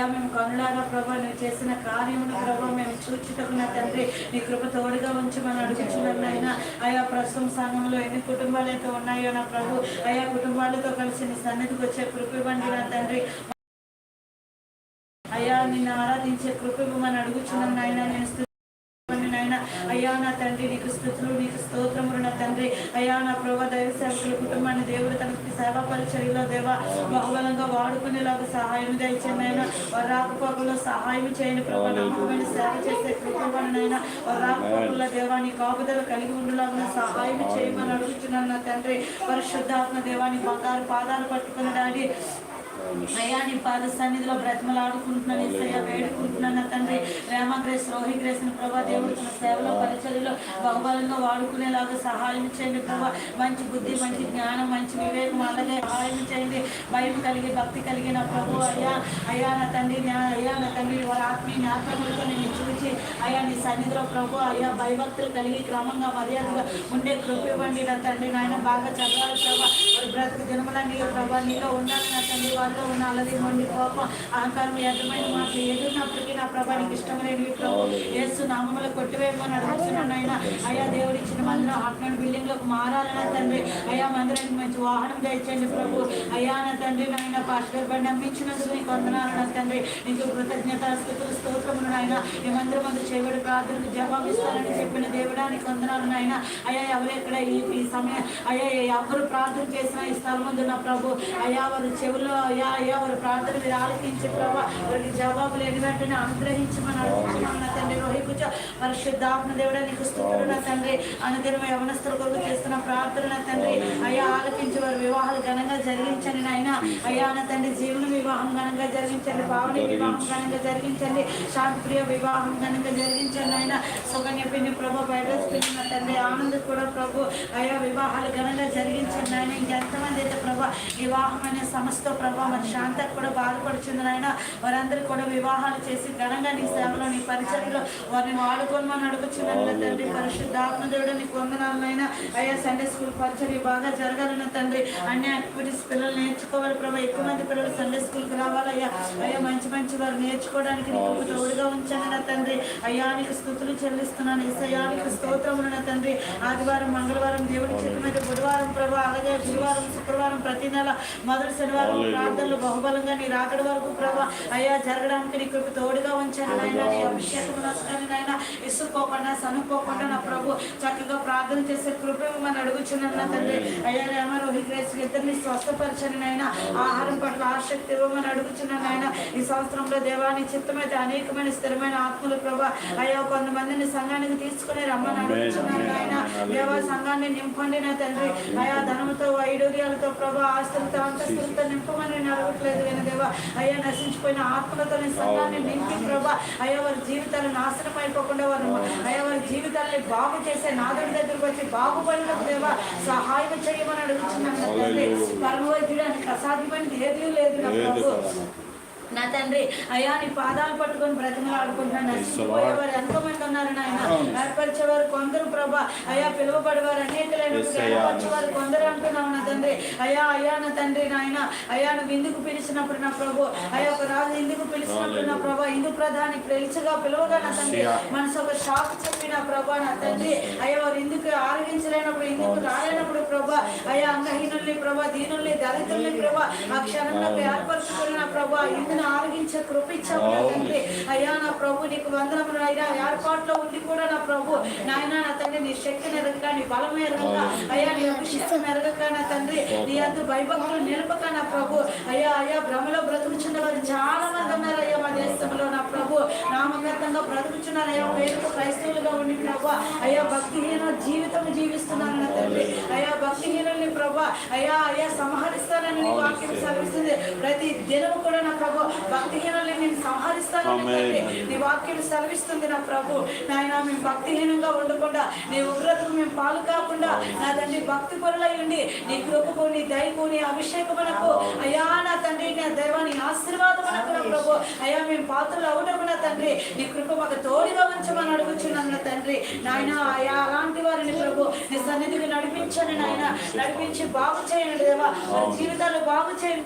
అయా మేము కనులారా ప్రభా నువ్వు చేసిన కార్యమును ప్రభా మేము చూచుటకు నా తండ్రి నీ కృప తోడుగా ఉంచి మనం అడుగుతున్నాను నాయన. అయా ప్రస్తుతం సంఘంలో ఎన్ని కుటుంబాలు అయితే ఉన్నాయో నా ప్రభు అయా కుటుంబాలతో కలిసి నీ సన్నిధికి వచ్చే కృప ఇవ్వండి నా తండ్రి. అయ్యా నిన్ను ఆరాధించే కృప ఇవ్వమని అడుగుచున్నాను నాయన నేను అయ్యా నా తండ్రి నీకు స్థుతులు నీకు స్తోత్రములు. నా తండ్రి అయ్యా నా ప్రభా దైవ సేవకుల కుటుంబాన్ని దేవుడు తనకి సేవా పరిచర్యలో దేవ బహుబలంగా వాడుకునేలాగా సహాయం దయచేయండి ఆయన వారి రాకపోకల్లో సహాయం చేయండి ప్రభా. నమ్మకమైన సేవ చేసే కృపణైనా వారి రాకపోకల్లో దేవాన్ని కాపుదల కలిగి ఉండలాగా సహాయం చేయమని అడుగుతున్నాను నా తండ్రి. పరిశుద్ధాత్మ దేవాన్ని బంగారు పాదాలు పట్టుకుని డాడీ అయ్యా నీ పాద సన్నిధిలో బ్రతిమలాడుకుంటున్నాను ఇసయ్య వేడుకుంటున్నాను నా తండ్రి. ప్రేమ రోహిగ్రేసిన ప్రభా దేవుడు తన సేవలో పరిచర్యలో బహుబలంగా వాడుకునేలాగా సహాయం చేయండి ప్రభా. మంచి బుద్ధి మంచి జ్ఞానం మంచి వివేకం అలాగే సహాయం చేయండి. భయం కలిగి భక్తి కలిగిన ప్రభు అయ్యా అయ్యా నా తండ్రి అయ్యా నా తండ్రి వారి ఆత్మీయ జ్ఞాపకములతో నేను చూచి అయ్యా నీ సన్నిధిలో ప్రభు అయ్యా భయభక్తులు కలిగి క్రమంగా మర్యాదగా ఉండే కృపివ్వండి నా తండ్రి నాయన బాగా చదవాలి ప్రభా. వారి బ్రతుకు దినములన్నీ ప్రభా నీలో ఉండాలి నా తండ్రి వారిలో ఉన్న అలది మొండి కోపం అహంకారం యజమైన మాకు ఎదురున్నప్పటికీ నా ప్రభా నీకు ఇష్టమైనవి ప్రభు యేసు నామములు కొట్టివేయమని అడుగుతున్నాను ఆయన అయ్యా దేవుడు ఇచ్చిన మందిరం బిల్డింగ్లోకి మారాలన్న తండ్రి. అయ్యా మందిరానికి మంచి వాహనం దయచేయండి ప్రభు. అయ్యా నా తండ్రి నాయన పాస్టర్ బండి నమ్మించినందుకు నీకు వందనాలు నా తండ్రి. నీకు కృతజ్ఞత స్థుతులు స్తోత్రములు నాయన. ఈ మందిరం మంది చేయబడి ప్రార్థనకు జవాబిస్తానని చెప్పిన దేవుడానికి వందనాలు నాయన. అయ్యా ఎవరు ఎక్కడ ఈ ఈ సమయం అయ్యా ఎవరు ప్రార్థన చేసినా ఈ స్థలం ముందు నా ప్రభు. అయ్యా వారి చెవుల్లో అయ్యా అయ్యా వారి ప్రార్థన మీరు ఆలకించి ప్రభా వారికి జవాబు లేని వెంటనే అనుగ్రహించమని అడుగుతున్నాను నా తండ్రి రోహికుచ పరిశుద్ధాత్మ దేవుడా నీకు స్థుతులు నా తండ్రి. అనుదినం యవనస్తుల కొరకు చేస్తున్న ప్రార్థన నా తండ్రి. అయ్యా ఆలకించి వారి వివాహాలు ఘనంగా జరిగించండి నాయన. అయ్యా నా తండ్రి జీవన వివాహం ఘనంగా జరిగించండి. భావన వివాహం ఘనంగా జరిగించండి. శాంతిప్రియ వివాహం ఘనంగా జరిగించండి ఆయన సుగన్య పిండి ప్రభు బయట పిండి నా తండ్రి. ఆనంద్ కూడా ప్రభు. అయ్యా వివాహాలు ఘనంగా జరిగించండి ఆయన ఇంకెంతమంది అయితే ప్రభు వివాహం అనే సమస్త ప్రభావ మరి శాంతకు కూడా బాధపడుచుంది ఆయన వారందరూ కూడా వివాహాలు చేసి ఘనంగా నీ సేవలో నీ పరిచయంలో వారిని వాడుకోమని అడుగుచున్నాను తండ్రి. పరిశుద్ధాత్మ దేవుడు నీకు వందనాలైనా అయ్యా సండే స్కూల్ పరిచయం బాగా జరగాలన్న తండ్రి. అన్ని యాక్టివిటీస్ పిల్లలు నేర్చుకోవాలి ప్రభు. ఎక్కువ మంది పిల్లలు సండే స్కూల్కి రావాలయ్యా అయ్యా. మంచి మంచి వారు నేర్చుకోవడానికి నీకు తోడుగా ఉంచాను నా తండ్రి. అయ్యా నీకు స్థుతులు చెల్లిస్తున్నాను. ఇసయానికి స్తోత్రములు నా తండ్రి. ఆదివారం మంగళవారం దేవుడి చెల్లి బుధవారం ప్రభు అలాగే గురువారం శుక్రవారం ప్రతి నెల మొదటి శనివారం ప్రార్థనలు బహుబలంగా నీ రాకడ వరకు ప్రభు అయ్యా జరగడానికి నీ కృప తోడుగా ఉంచాను నాయన. నీ అభిషేకం నష్టాన్ని నాయన ఇసుక్కోకుండా సనుక్కోకుండా నా ప్రభు. చక్కగా ప్రార్థన చేసే కృప ఇవ్వమని అడుగుచున్నాను తండ్రి. అయ్యా రామ రోహిత్ రేస్ ఇద్దరిని స్వస్థపరచని నాయన. ఆహారం పట్ల ఆసక్తి ఇవ్వమని అడుగుచున్నాను నాయన. ఈ సంవత్సరంలో దేవాని చిత్తమైతే అనేకమైన స్థిరమైన ఆత్మలు ప్రభా. అయ్యా కొంతమందిని సంఘానికి తీసుకుని రమ్మని అడుగుచున్నాను నాయన. దేవా సంఘాన్ని నింపండి నా తండ్రి. అయా ధనముతో వైడూర్యాలతో ప్రభా ఆస్తులతో అంతస్తులతో నింపమని నేను అడగట్లేదు కానీ దేవా. అయ్యా నశించిపోయిన ఆత్మలతో సంఘాన్ని నింపి ప్రభా. అయ్యా వారి జీవితాలు నాశనం అయిపోకుండా వారు అయ్యా వారి జీవితాలని బాగు చేసే నాదుడి దగ్గరకు వచ్చి బాగుపడినకు దేవా సహాయం చేయమని అడుగుతున్నాను తండ్రి. పరమవైద్యుడానికి అసాధ్యమైనది ఏదీ లేదు నా ప్రభు. నా తండ్రి అయ్యా నీ పాదాలు పట్టుకొని బ్రతిమలు ఆడుకుంటున్నాను నశించిపోయేవారు ఎంతో మంది కొందరు ప్రభా అయ్యా పిలువబడేవారు అనేకలైన ఏర్పరిచేవారు కొందరు అంటున్నావు నా తండ్రి. అయ్యా అయ్యా నా తండ్రి నాయన అయ్యా నువ్వు ఇందుకు పిలిచినప్పుడు నా ప్రభు? అయ్యా ఒక రాజు ఇందుకు పిలిచినప్పుడు నా ప్రభా? ఇందు ప్రధాని పిలిచగా పిలువగా నా తండ్రి. మనసు ఒక షాక్ చెప్పి నా ప్రభా నా తండ్రి. అయ్యా. వారు ఇందుకు ఆరగించలేనప్పుడు ఇందుకు రాలేనప్పుడు ప్రభా? అయ్యా అంగహీనుల్ని ప్రభా దీనుల్ని దళితుల్ని ప్రభా ఆ క్షణంలో ఏర్పరచుకుని నా ప్రభా ఇందును ఆరగించే కృప ఇచ్చావు నా తండ్రి. అయ్యా నా ప్రభు నీకు వందనములు అయినా ఏర్పాట్లో ఉండి కూడా నా ప్రభు నాయన నా తండ్రి నీ శక్తి ఎరగక నీ బలం ఎరగక అయ్యా నీ అభిషేకం ఎరగక నా తండ్రి నీ అంత భయభక్తులు నిలపక నా ప్రభు. అయ్యా అయ్యా భ్రమలో బ్రతుకుచున్న వారు చాలా మంది ఉన్నారు అయ్యా మా దేశంలో. నా ప్రభు నామకర్తంగా బ్రతుకుచున్నారు అయ్యా పేరుకు క్రైస్తవులుగా ఉండి ప్రభు అయ్యా భక్తిహీన జీవితం జీవిస్తున్నారు నా తండ్రి. అయ్యా భక్తిహీనుల్ని ప్రభు అయ్యా అయ్యా సంహరిస్తానని నీ వాక్యం సెలవిస్తుంది. ప్రతి దినం కూడా నా ప్రభు భక్తిహీన నీ వాక్యం సెలవిస్తుంది నా ప్రభు. నాయన మేము భక్తిహీనంగా ఉండకుండా నీ ఉగ్రతకు మేము పాలు కాకుండా నా తండ్రి భక్తి పరులై ఉండి నీ కృపకు నీ దయకు నీ అభిషేకమునకు అయ్యా నా తండ్రి నా దైవాన్ని ఆశీర్వాదమునకు నా ప్రభు. అయ్యా మేము పాత్రలు అవుటకు నా తండ్రి నీ కృప మాకు తోడుగా ఉంచమని అడుగుచున్నాను నా తండ్రి. నాయన అయ్యా అలాంటి వారిని ప్రభు నీ సన్నిధికి నడిపించండి నాయన. నడిపించి బాగు చేయండి దేవా. జీవితాలు బాగు చేయండి